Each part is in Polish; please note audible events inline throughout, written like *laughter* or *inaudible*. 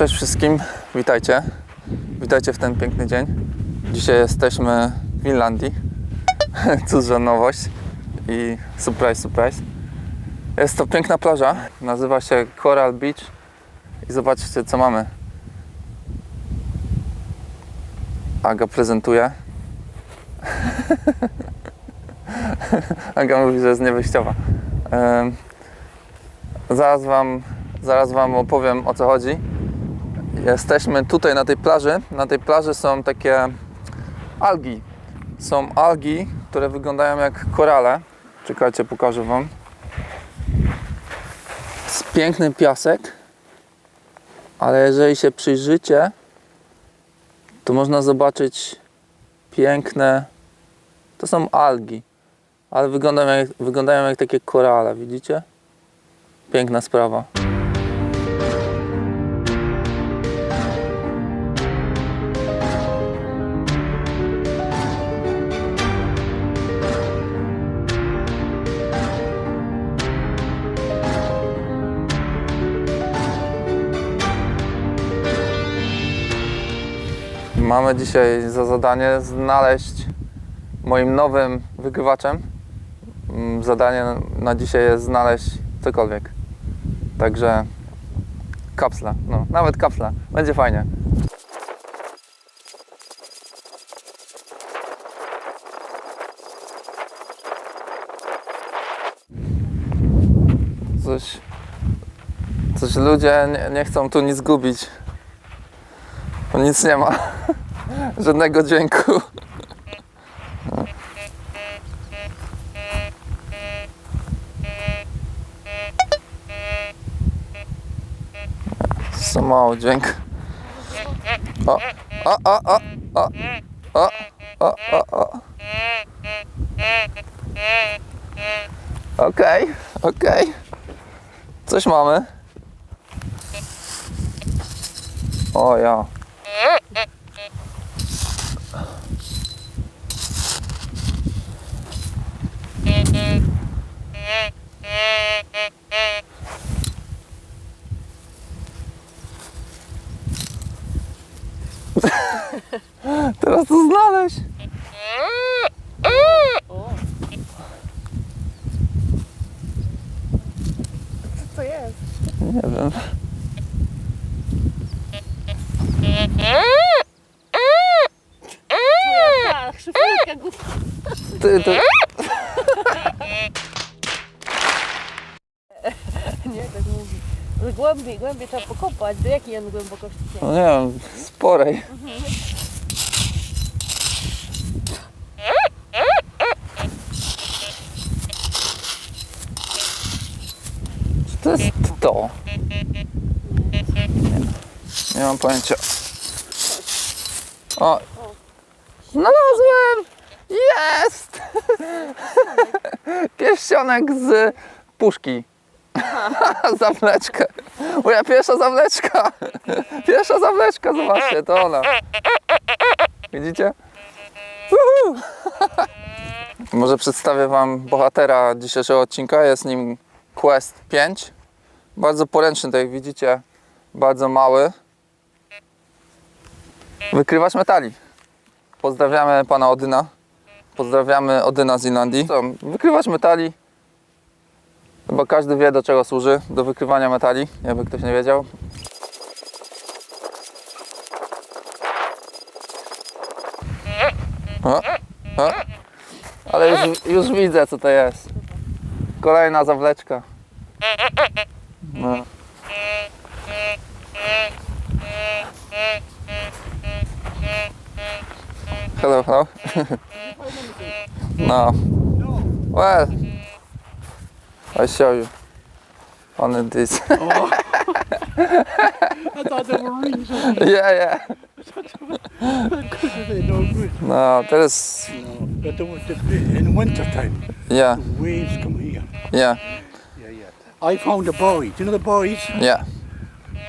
Cześć wszystkim, witajcie. Witajcie w ten piękny dzień. Dzisiaj jesteśmy w Finlandii. *laughs* Cóż za nowość i surprise, surprise. Jest to piękna plaża, nazywa się Coral Beach i zobaczcie co mamy. Aga prezentuje. *laughs* Aga mówi, że jest niewyjściowa. Zaraz wam, zaraz wam opowiem o co chodzi. Jesteśmy tutaj na tej plaży. Na tej plaży są takie algi. Są algi, które wyglądają jak korale. Czekajcie, pokażę wam. Jest piękny piasek, ale jeżeli się przyjrzycie, to można zobaczyć piękne. To są algi, ale wyglądają jak, wyglądają jak takie korale, widzicie? Piękna sprawa. Mamy dzisiaj za zadanie znaleźć moim nowym wygrywaczem. Mm, Zadanie na dzisiaj jest znaleźć cokolwiek. Także kapsla, no nawet kapsla. Będzie fajnie. Coś, coś ludzie nie, nie chcą tu nic gubić. Nic nie ma. *laughs* *laughs* Żadnego dźwięku. Za mało dźwięk. O, o, o, o, o, o, o, o, o. Okej, okej. Coś mamy. O ja. Teraz to znaleźć. Co to jest? Nie wiem. Tak, szyfrówka głupia. Ty, ty. Nie, tak mówi. Ale głębiej, głębiej trzeba pokopać. Do jakiej on głębokości? No nie wiem, sporej. Czy to jest to? Nie, nie mam pojęcia. O! Znalazłem! Jest! *laughs* Pierścionek z puszki. *laughs* Zawleczkę. Moja pierwsza zawleczka. *laughs* Pierwsza zawleczka, zobaczcie, to ona. Widzicie? *laughs* Może przedstawię Wam bohatera dzisiejszego odcinka. Jest nim Quest 5. Bardzo poręczny, tak jak widzicie. Bardzo mały. Wykrywacz metali. Pozdrawiamy pana Odyna. Pozdrawiamy Odyna z Irlandii. Wykrywacz metali. Chyba każdy wie do czego służy. Do wykrywania metali, jakby ktoś nie wiedział. Ale już, już widzę co to jest. Kolejna zawleczka. No. Hello, hello. *laughs* no. Well, I show you. On this. *laughs* I thought they were rings. yeah, yeah. No *laughs* good. No, that is. You but the, the, in winter time, Yeah, the waves come here. yeah, Yeah, yeah. I found a buoy. Do you know the buoys? yeah.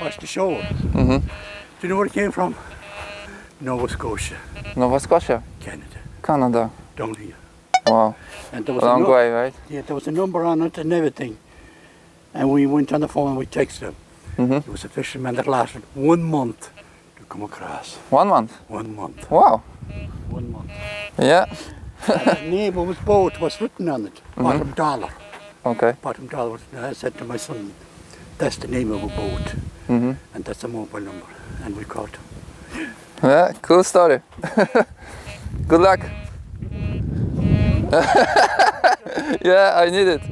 Watch the shore. Mhm. Do you know where it came from? Nova Scotia, Nova Scotia, Canada, Canada. down here. Wow, And there was a long a way, right? Yeah, there was a number on it and everything. And we went on the phone and we texted them. It was a fisherman that lasted one month to come across. One month. One month. Wow. One month. Yeah. And the name of his boat was written on it. Bottom dollar. Okay. Bottom dollar. Was, I said to my son, that's the name of a boat. Mhm. And that's a mobile number. And we called him. Yeah, cool story. *laughs* Good luck. *laughs* yeah, I need it.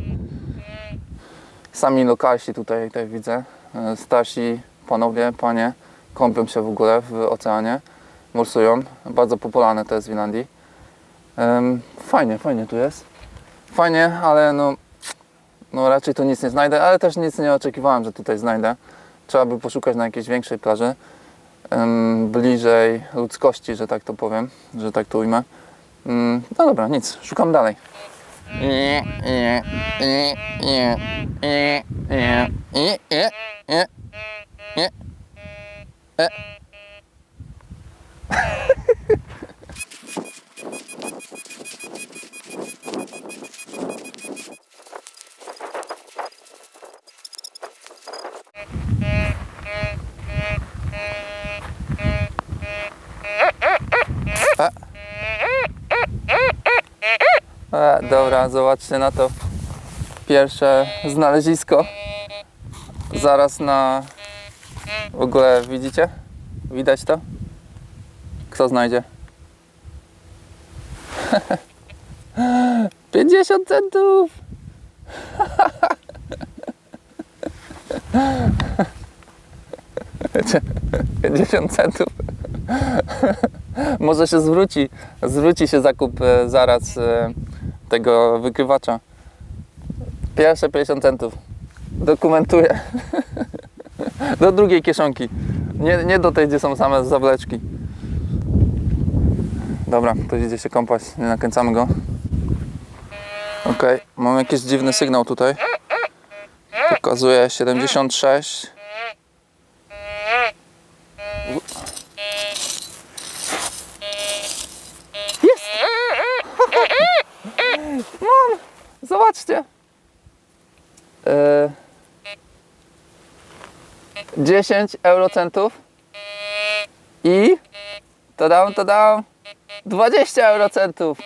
Sami lokalsi tutaj, tutaj widzę. E, Starsi panowie, panie kąpią się w ogóle w oceanie, morsują. Bardzo popularne to jest w Irlandii. Fajnie, fajnie tu jest. Fajnie, ale no, no raczej tu nic nie znajdę, ale też nic nie oczekiwałem, że tutaj znajdę. Trzeba by poszukać na jakiejś większej plaży bliżej ludzkości, że tak to powiem, że tak to ujmę. Mm, No dobra, nic, szukam dalej. E. Dobra, zobaczcie na to pierwsze znalezisko. Zaraz na... W ogóle widzicie? Widać to? Kto znajdzie? *laughs* 50 centów! *laughs* 50 centów. *laughs* *laughs* Może się zwróci, zwróci się zakup e, zaraz e, tego wykrywacza. Pierwsze 50 centów. Dokumentuję. *laughs* Do drugiej kieszonki. Nie, nie do tej, gdzie są same zawleczki. Dobra, to idzie się kąpać, nie nakręcamy go. Ok, mam jakiś dziwny sygnał tutaj. Pokazuje 76. Zobaczcie! E, 10 eurocentów i to dam, to dam 20 eurocentów.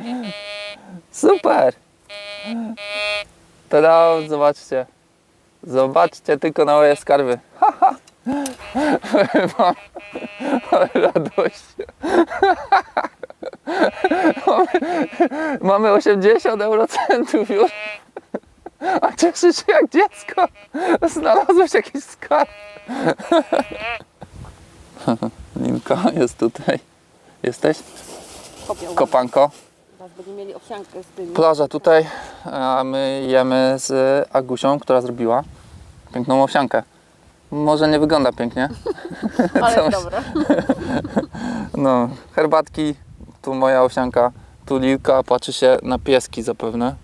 *laughs* Super! To dam, zobaczcie. Zobaczcie tylko na moje skarby. *laughs* Mam radość. *laughs* Mamy, mamy 80 eurocentów już. A cieszy się jak dziecko. Znalazłeś jakiś skarb. *laughs* Linka jest tutaj. Jesteś? Kopanko. Będziemy mieli owsiankę z tymi. Plaża tutaj, a my jemy z Agusią, która zrobiła piękną owsiankę. Może nie wygląda pięknie. *laughs* Ale coś. jest dobre. No, herbatki, tu moja owsianka, tu Lilka patrzy się na pieski zapewne.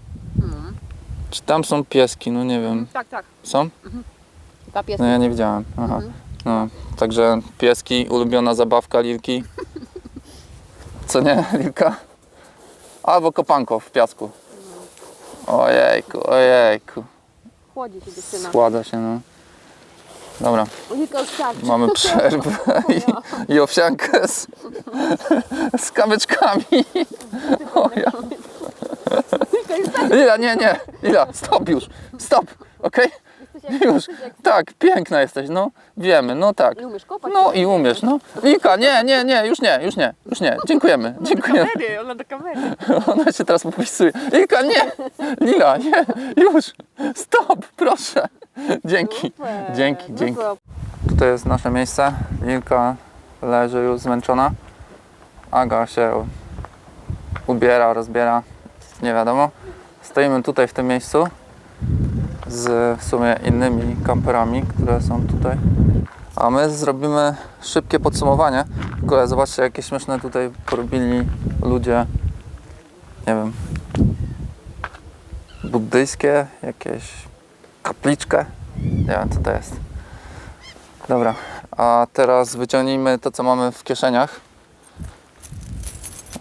Czy tam są pieski? No nie wiem. Tak, tak. Są? Ta pies. No ja nie widziałem. Aha. No, także pieski, ulubiona zabawka Lilki. Co nie, *laughs* Lilka? Albo kopanko w piasku. Ojejku, ojejku. Chłodzi się dziewczyna. Schładza się, no. Dobra, mamy *laughs* przerwę i, i owsiankę z, z kamyczkami. O ja. *laughs* Lila, nie, nie, Lila, stop już, stop, okej? Już, tak, piękna jesteś, no, wiemy, no tak. I umiesz kopać. No i umiesz, no. Lilka, nie, nie, nie, już nie, już nie, już nie, dziękujemy, dziękujemy. Kamery, ona do kamery. *laughs* Ona się teraz popisuje. Lilka, nie, Lila, nie, już, stop, proszę. Dzięki, Super. dzięki, No dzięki. to Tutaj jest nasze miejsce. Lilka leży już zmęczona. Aga się ubiera, rozbiera. Nie wiadomo. Stoimy tutaj w tym miejscu z w sumie innymi kamperami, które są tutaj. A my zrobimy szybkie podsumowanie. W ogóle zobaczcie, jakie śmieszne tutaj porobili ludzie. Nie wiem. Buddyjskie, jakieś kapliczkę. Nie wiem, co to jest. Dobra, a teraz wyciągnijmy to, co mamy w kieszeniach.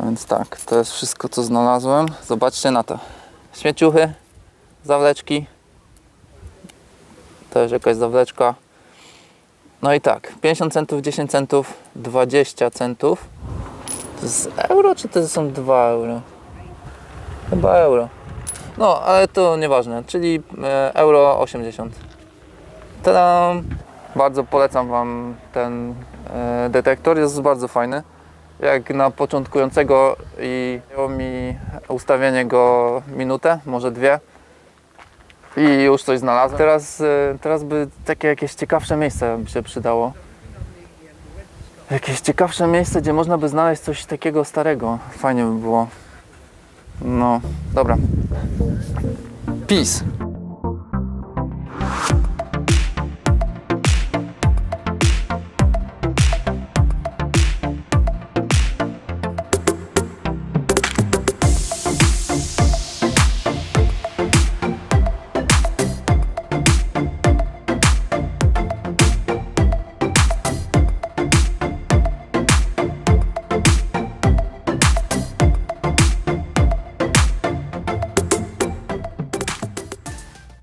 Więc tak, to jest wszystko, co znalazłem. Zobaczcie na to. Śmieciuchy, zawleczki. też jakaś zawleczka. No i tak, 50 centów, 10 centów, 20 centów. To jest euro, czy to są 2 euro? Chyba euro. No, ale to nieważne, czyli e, euro 80. Tada! Bardzo polecam Wam ten e, detektor, jest bardzo fajny. Jak na początkującego i zajęło mi ustawienie go minutę, może dwie i już coś znalazłem. Teraz, e, teraz by takie jakieś ciekawsze miejsce by się przydało. Jakieś ciekawsze miejsce, gdzie można by znaleźć coś takiego starego. Fajnie by było. No, dobra. Peace.